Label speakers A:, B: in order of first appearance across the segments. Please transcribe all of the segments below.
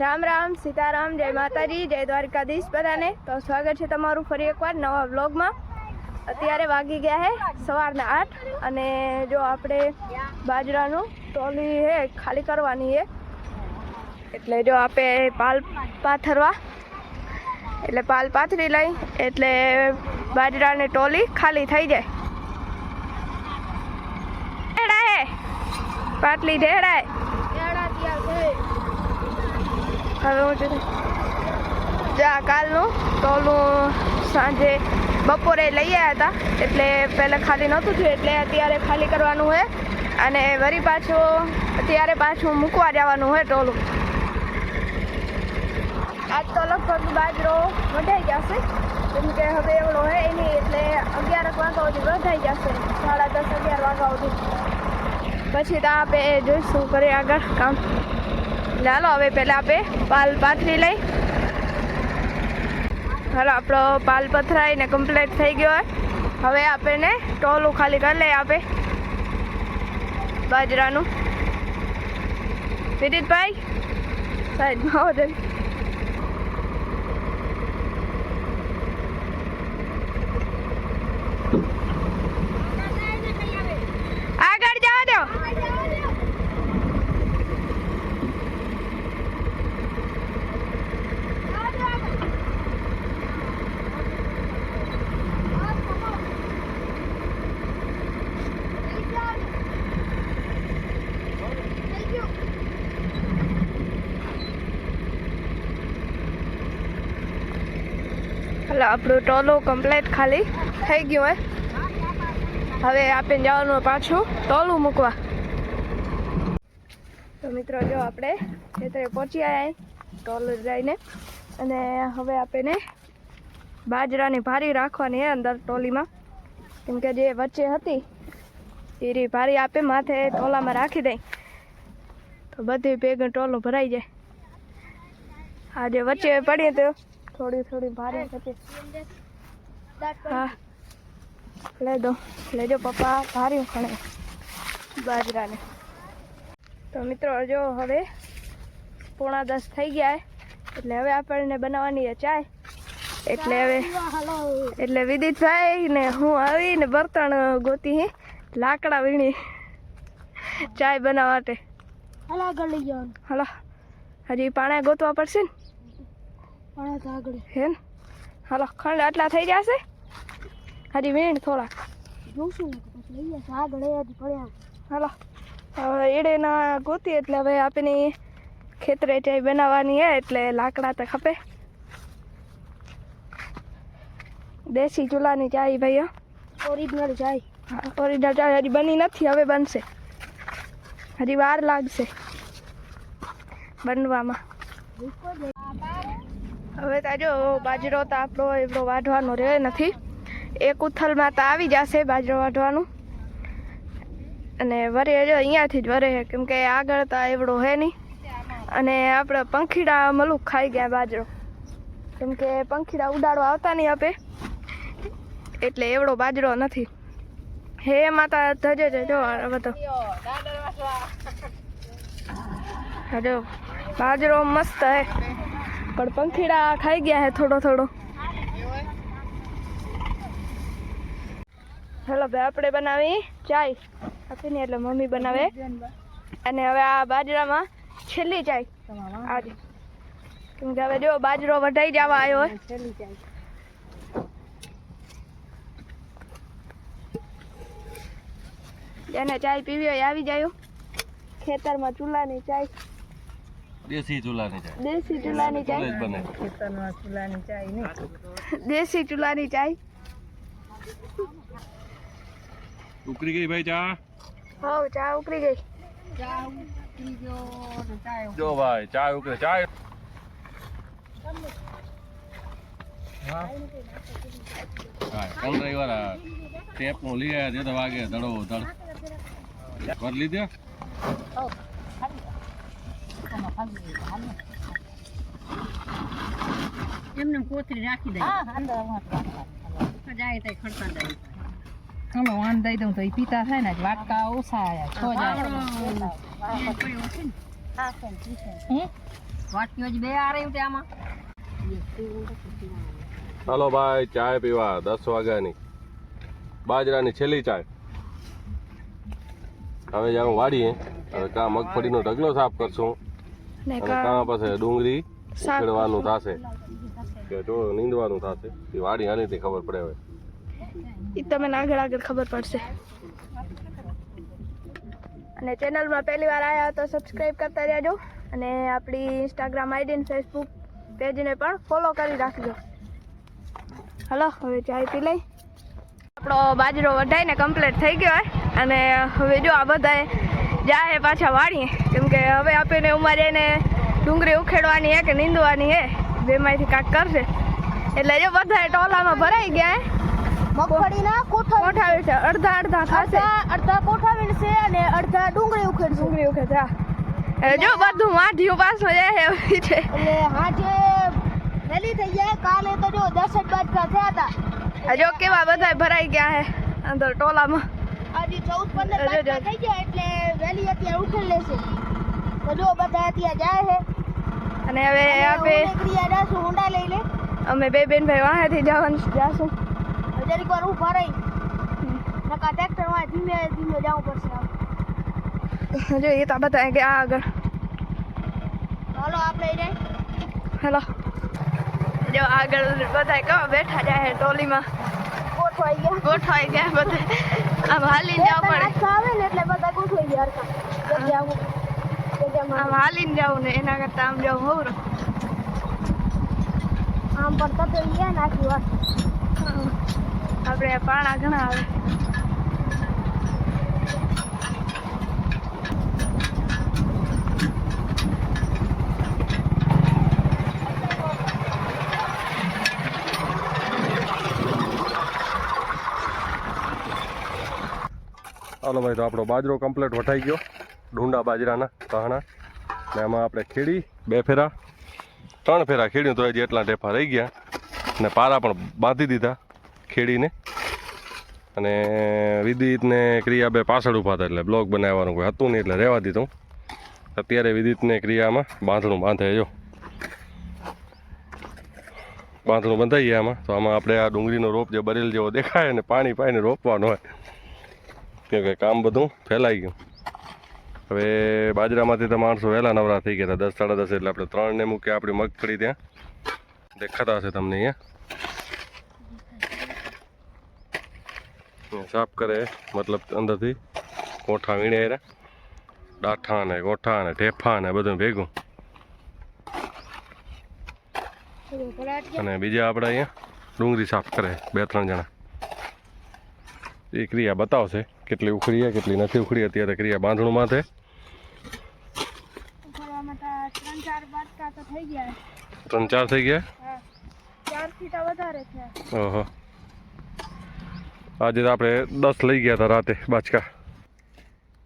A: રામ રામ, સીતારામ, જય માતાજી, જય દ્વારકાધીશ બધાને. તો સ્વાગત છે તમારું ફરી એકવાર નવા વ્લોગમાં. અત્યારે વાગી ગયા છે સવારના આઠ અને જો આપણે બાજરાનું ટોલી હે ખાલી કરવાની હે. એટલે જો આપણે પાલ પાથરવા. એટલે પાલ પાથરી લઈ, એટલે બાજરાની ટોલી ખાલી થઈ જાય. પાટલી ઢેડાય હવે હું જા કાલનું. ટોલું સાંજે બપોરે લઈ આવ્યા હતા. એટલે પહેલાં ખાલી નહોતું થયું, એટલે અત્યારે ખાલી કરવાનું હોય અને વરી પાછું અત્યારે પાછું મૂકવા જવાનું હોય ટોલું. આજ તો લગભગ બાજરો વઢાઈ જશે કેમ કે હવે એવડો હે નહીં, એટલે અગિયાર વાગ્યા સુધી વઢાઈ જશે સાડા દસ, અગિયાર વાગ્યા સુધી. પછી તો આપણે જોઈશું કરીએ આગળ કામ. હાલો હવે પહેલાં આપણે પાલ પાથરી લઈ. હાલો, આપણો પાલ પથરાઈને કમ્પ્લીટ થઈ ગયો હોય. હવે આપણને ટોલું ખાલી કરી લઈએ આપે. બાજરાનું. વિદિતભાઈ, સાહેબ, આવો જરી આગળ જવા દો એટલે આપણું ટોલું કમ્પ્લીટ ખાલી થઈ ગયું હોય હવે આપણે જવાનું પાછું. ટોલું મૂકવા. તો મિત્રો જો આપણે ખેતરે પહોંચી આવ્યા ટોલું જઈને અને હવે આપણે બાજરાની ભારી રાખવાની હે અંદર ટોલીમાં. કેમ કે જે વચ્ચે હતી, એરી ભારી આપે માથે ટોલામાં રાખી દઈ તો બધી ભેગું ટોલું ભરાઈ જાય. આજે વચ્ચે પડીએ તો થોડી થોડી ભારે હતી. હા. લઈ દો લેજો પપ્પા ભાર્યું ખણે બાજરાને. તો મિત્રો જો હવે પોણા દસ થઈ ગયા એટલે હવે આપણને બનાવવાની છે ચાય. એટલે હવે એટલે વિદિતભાઈ ને હું આવીને બર્તણ ગોતી હી લાકડા વીણી ચાય બનાવવા માટે. હલો હજી પાણી ગોતવા પડશે ને? હે હાલો ખંડ આટલા થઈ જશે હજી વીણ થોડાક હાલો હવે એડે ના ગોતી એટલે હવે આપણી ખેતરે ચાય બનાવવાની હે એટલે લાકડા તો ખપે. દેશી ચૂલાની ચાય ભાઈ
B: ઓરિજિનલ જાય
A: ઓરિજિનલ ચાય હજી બની નથી હવે બનશે. હજી વાર લાગશે. બનવામાં. હવે તો જો બાજરો તો આપણો એવડો વાઢવાનો રહે નથી. એક ઉથલમાં તો આવી જશે બાજરો વાઢવાનું. અને વરે જો અહીંયાથી જ વરે કેમ કે આગળ તો એવડો હે નહીં. અને આપણે પંખીડા મલુક ખાઈ ગયા બાજરો. કેમ કે પંખીડા ઉડાડો આવતા નહીં આપે. એટલે એવડો બાજરો નથી. હે માતા ધજે છે જો હવે તો. હજો બાજરો મસ્ત હે. પણ પંખીડા ખાઈ ગયા હે થોડો થોડો. હેલો ભાઈ, આપણે બનાવી ચાય. આપીને એટલે મમ્મી બનાવે. અને હવે આ બાજરામાં છેલ્લી ચાય. આજે. કેમ કે હવે જો બાજરો વઢાઈ જવા આવ્યો હોય જેને ચાય પીવી હોય આવી જાય ખેતરમાં ચૂલાની ચાય.
C: દેશી ચૂલાની ચાય
A: દેશી ચૂલાની
C: ચૂલે જ
A: ચાય
C: બને
A: દેશી ચૂલાની ચાય
C: ઉકળી ગઈ ભાઈ ચા
A: હવ ચા ઉકળી ગઈ
C: જો ભાઈ ચા ઉકળે ચા કંદરાઈ વાળા ટેપનું લઈ આવ્યા તે તો વાગે ધડો ધડ કર લીધે
B: એમને કોથરી રાખી દઈ જાય તો ખડતા જાય.
D: ચલો વાન દઈ દઉં તો એ પીતા થાય ને વાટકા ઓછા આયા છ જ આયા.
B: હા વાટકીઓ જ બે આ રહી આમાં.
C: હાલો ભાઈ ચાય પીવા દસ વાગ્યાની. બાજરાની છેલ્લી ચાય. હવે જાઉં વાડીએ હવે કા મગફળીનો ઢગલો સાફ કરશું.
A: ને
C: અને
A: કા
C: પાસે ડુંગળી ઉખેડવાનું થશે. કે જો નીંદવાનું થશે. એ વાડી આનીથી ખબર પડે હવે.
A: એ તમને આગળ આગળ ખબર પડશે. અને ચેનલમાં પહેલી વાર આવ્યા તો સબસ્ક્રાઈબ કરતા રહેજો. અને આપણી ઇન્સ્ટાગ્રામ આઈડી અને ફેસબુક પેજને પણ ફોલો કરી રાખજો. હલો હવે ચાય પી લઈ. આપણો બાજરો વઢાઈને કમ્પ્લીટ થઈ ગયો હોય. અને હવે જો આ બધાએ જાય પાછા વાળીએ. કેમ કે હવે આપીને ઉંમરે એને ડુંગળી ઉખેડવાની હે કે નીંદવાની હે બેમાંથી કાંક કરશે. એટલે જો બધા ટોલામાં ભરાઈ ગયા હે.
B: મગફળીના કોઠા
A: છે અડધા અડધા ખાશે
B: અડધા અડધા છે અને અડધા ડુંગળી ઉખેડ છે
A: ડુંગળી ઉખેડ હા. જો બધું માઠિયું પાછું જાય એવી છે.
B: એટલે હાજે વહેલી થઈ જાય કાલે તો જો દસ જ બાજકા થયા હતા.
A: જો કેવા બધા ભરાઈ ગયા હે અંદર ટોલામાં.
B: આજે ચૌદ પંદર થઈ ગયા એટલે વહેલી અત્યારે ઉઠેલ લેશે. તો જો બધા અત્યારે જાય છે
A: અને હવે આપે
B: ક્રિયા જાશું ઊંડા લઈ લે.
A: અમે બે બેન ભાઈ વાહેથી જવાનું જાશું.
B: જરીક વાર ઊભા રહી. નકા ટ્રેક્ટરમાં ધીમે ધીમે જવું પડશે
A: જો એ તો બધા આ આગળ.
B: ચાલો આપણે જાય.
A: હેલો. જો આગળ બધા કહો બેઠા જાય ટોલીમાં.
B: ગોઠવાઈ ગયા.
A: ગોઠવાઈ ગયા બધા. આમ હાલીને જવું પડે.
B: આવે ને એટલે બધા ગોઠવાઈ ગયા હરખા
A: આમ હાલીને જવું ને એના કરતા આમ જવું હોવ
B: આમ પણ તો ગયા નાખ્યું
A: આપણે પાણા ઘણા આવે.
C: હાલો ભાઈ, તો આપણો બાજરો કમ્પ્લીટ વટાઈ ગયો. ડુંડા બાજરાના તહણા. ને એમાં આપણે ખેડી, બે ફેરા. ત્રણ ફેરા ખેડ્યું તો હજી એટલા ઢેફા રહી ગયા. ને પારા પણ બાંધી દીધા ખેડીને. અને વિદિતને ક્રિયા બે પાછળ ઊભા હતા એટલે બ્લોગ બનાવવાનું કોઈ હતું નહીં એટલે રહેવા દીધું. અત્યારે વિદિતને ક્રિયામાં બાંધણું બાંધે જો. બાંધણું બંધાઈએ આમાં. તો આમાં આપણે આ ડુંગળીનો રોપ જે બરેલ જેવો દેખાય અને પાણી પાઈને રોપવાનો હોય. કેમ કે કામ બધું ફેલાઈ ગયું. હવે બાજરામાંથી તો માણસો વહેલા નવરા થઈ ગયા હતા. દસ, સાડા દસ એટલે આપણે ત્રણને મૂકીએ. આપણી મગફળી ત્યાં. દેખાતા હશે તમને અહીંયા. સાફ કરે. મતલબ અંદરથી કોઠા વીણે ડાઠા ને કોઠા ને ઠેફા ને બધું ભેગું. અને બીજા આપણે અહીંયા ડુંગળી સાફ કરે. બે, ત્રણ જણા. એ ક્રિયા બતાવશે. કેટલી ઉખડી કેટલી નથી ઉખડી અત્યારે ક્રિયા બાંધણું માથે.
A: ત્રણ ચાર થઈ ગયા.
C: ઓહો. આજે આપણે દસ લઈ ગયા હતા રાતે બાચકા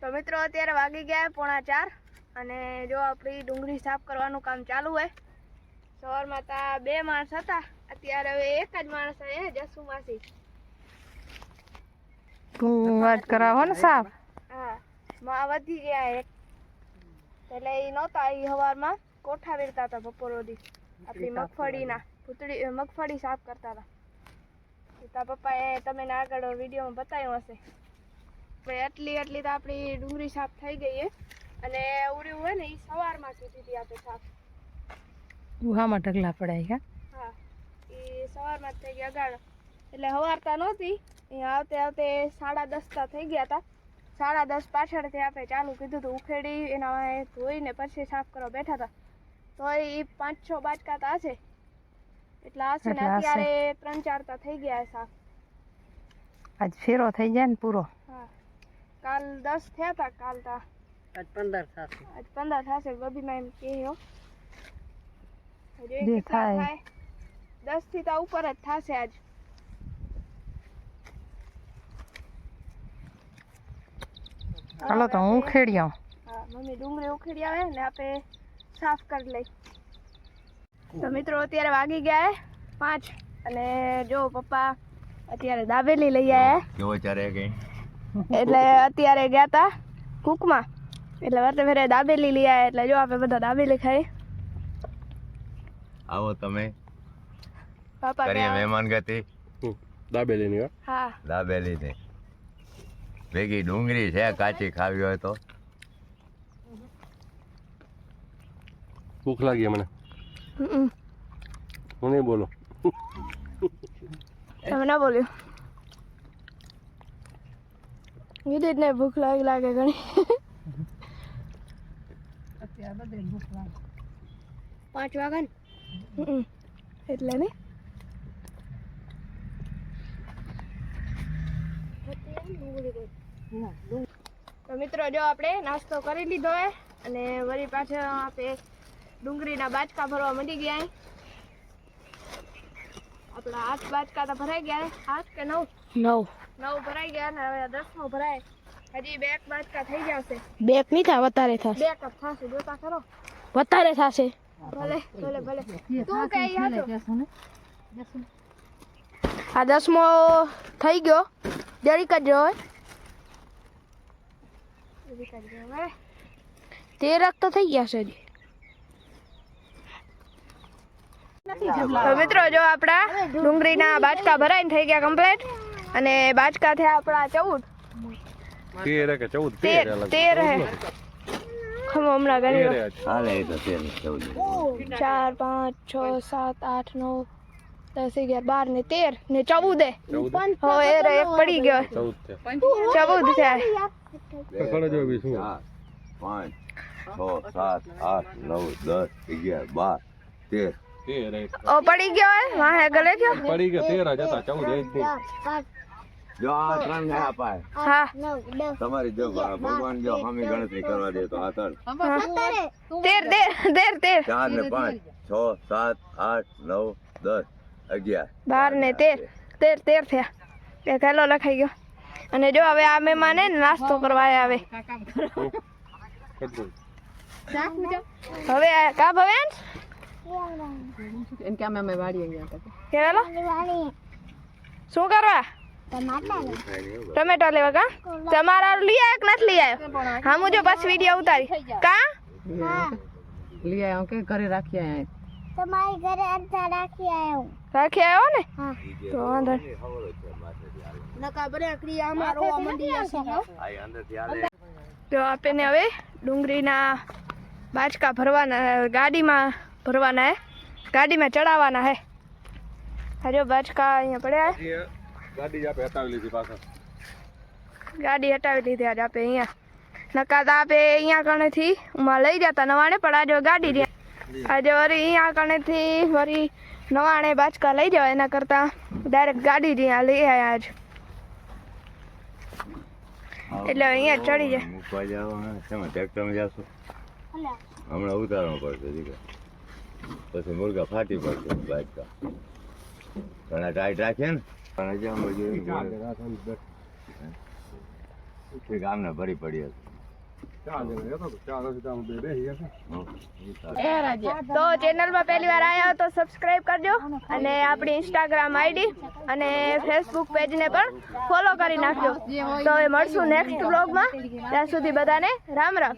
A: તો મિત્રો અત્યારે વાગી ગયા પોણા ચાર અને જો આપણી ડુંગળી સાફ કરવાનું કામ ચાલુ હોય સવારમાં તા બે માણસ હતા અત્યારે હવે એક જ માણસ છે જસુ માસી
D: તું વાત કરાવો ને સાફ.
A: હા માં વધી ગયા એક. એટલે એ નહોતા એ સવારમાં કોઠા વીરતા હતા બપોર સુધી. આપણી મગફળીના પૂતળી મગફળી સાફ કરતા હતા. એ તા પપ્પાએ તમે આગળ વિડીયોમાં બતાવ્યું હશે. ભાઈ એટલી એટલી તો આપણી ડુંગળી સાફ થઈ ગઈ છે અને ઉડ્યું હોય ને એ સવારમાં કીધી હતી આપણે સાફ.
D: ગુહામાં ઢગલા પડાય હા?
A: હા એ સવારમાં જ થઈ ગયા અગાડ એટલે સવારતા નહોતી અહીંયા આવતે આવતે સાડા દસ તા થઈ ગયા હતા સાડા દસ પાછળથી આપણે ચાલુ કીધું હતું ઉખેડી એના ધોઈને પછી સાફ કરવા બેઠા હતા તો એ પાંચ છ બાટકા તા છે એટલે હશે ને અત્યારે ત્રણ ચાર તા થઈ ગયા સાફ.
D: આજ ફેરો થઈ જાય ને પૂરો.
A: હા. કાલ દસ થયા હતા કાલ તા.
B: આજ પંદર થશે.
A: આજ પંદર થશે બબીમાં એમ કે હો. હજુ.
D: થાય.
A: દસથી તો ઉપર જ થશે આજ.
D: ચાલો તો હું ઉખેડી
A: આવું. મમ્મી ડુંગળી ઉખેડી આવે ને આપણે સાફ કરી લઈ. તો મિત્રો અત્યારે વાગી ગયા પાંચ અને જો પપ્પા અત્યારે દાબેલી લઈ આવ્યા
E: જો અત્યારે કઈ
A: એટલે અત્યારે ગયા તા કૂકમાં. એટલે વરતે ફેરે દાબેલી લઈ આવ્યા એટલે જો આપણે બધા દાબેલી ખાઈ.
E: આવો તમે.
A: પાપા
E: કરીએ? મહેમાન ગતિ
C: દાબેલી ની હા.
E: દાબેલી ને ભેગી ડુંગળી છે કાચી ખાવી હોય તો.
C: ભૂખ લાગી મને. હું નહીં બોલો.
A: તમે ના બોલ્યો. વિદિત ને ભૂખ લાગી લાગે ઘણી.
D: અત્યારે બધે ભૂખ લાગે
B: પાંચ વાગે ને?
A: Thank એટલે ને. તો મિત્રો જો આપણે નાસ્તો કરી લીધો હે અને વળી પાછળ આપણે ડુંગળીના બાચકા ભરવા મળી ગયા આપણા આઠ બાચકા તો ભરાઈ ગયા હે. આઠ કે નવ?
B: નવ.
A: નવ ભરાઈ ગયા ને હવે દસમો ભરાય. હજી બે બાચકા થઈ જશે.
B: બેક નહીં થાય વધારે થશે.
A: બે કપ થશે જોતા કરો
B: વધારે થશે.
A: ભલે ભલે ભલે. તું કઈ હતો?
B: આ દસમો થઈ ગયો. જરીક જ હોય તેરક તો થઈ ગયા છે
A: તો મિત્રો જો આપણા ડુંગળીના બાચકા ભરાઈને થઈ ગયા કમ્પ્લીટ અને બાચકા થયા આપણા ચૌદ.
C: તેર કે ચૌદ?
A: તેર
C: તેર
A: હે. હમણાં ગણી ચાર પાંચ છ સાત આઠ નવ દસ અગિયાર બાર ને તેર ને ચૌદ. હવે રે એક પડી ગયો.
C: ચૌદ છે
E: પાંચ છ સાત આઠ નવ દસ અગિયાર બાર તેર.
C: તેર
A: ઓ પડી ગયો હે? વાહે ગલે ગયો
C: પડી ગયા તેર જ હતા ચૌદ એ જો
E: આ ત્રણ ગયા પાય.
A: હા.
E: તમારી જો ભગવાન જો અમે ગણતરી કરવા દે તો આ ત્રણ
A: તેર તેર તેર તેર.
E: ચાર ને પાંચ છ સાત આઠ નવ દસ. અગિયાર.
A: બાર ને તેર. તેર તેર થયા. તે થેલો લખાઈ ગયો. અને જો હવે આ મહેમાન ને નાસ્તો કરવા આયા આવે હવે કા ભવેન?
D: એમ કે અમે અમે વાડીએ ગયા હતા
A: કેવાલો? શું કરવા? ટમેટા લેવા. કા? તમારા લઈ આવ્યો કે નથી લઈ આવ્યો હા હું જો પાછી વીડિયો ઉતારી. કા?
D: લઈ આવ્યો કે ઘરે રાખી આવ્યા
B: તમારી ઘરે અડધા રાખી આવ્યો
A: રાખી આવ્યો ને? તો વાંધો નહીં.
B: નકા આ મારો રોવા મંડી જશે
E: આ અંદરથી હાલે.
A: તો આપણે હવે ડુંગળીના બાચકા ભરવાના ગાડીમાં ભરવાના હે. ગાડીમાં ચડાવવાના હે. હજો બાચકા અહીંયા પડ્યા હે.
C: ગાડી આપે હટાવી લીધી પાછળ.
A: ગાડી હટાવી લીધી આજે આપે અહીંયા. નકા તો આપે અહીંયા કણેથી ઉમાં લઈ જતા નવાને પણ આજે ગાડી રહ્યા આજે વળી અહીંયા કણેથી વળી નવાણે બાચકા લઈ જવા એના કરતાં ડાયરેક્ટ ગાડી જ અહીંયા લઈ આવ્યા આજ. એટલે અહીંયા જ ચડી જાય.
E: મૂકવા જવાનું શેમાં ટ્રેક્ટરમાં જાશો? હમણાં ઉતારવા પડશે દીકરા. પછી મુર્ગા ફાટી પડશે બાજકા. ઘણા ટાઈટ રાખે ને? પણ હજી ગામને ભરી પડી
C: હતો. તો
A: ચેનલમાં પહેલી વાર આવ્યા તો સબસ્ક્રાઇબ કરજો અને આપણી ઇન્સ્ટાગ્રામ આઈડી અને ફેસબુક પેજને પણ ફોલો કરી નાખજો. તો એ મળશું નેક્સ્ટ બ્લોગમાં ત્યાં સુધી બધાને રામ રામ.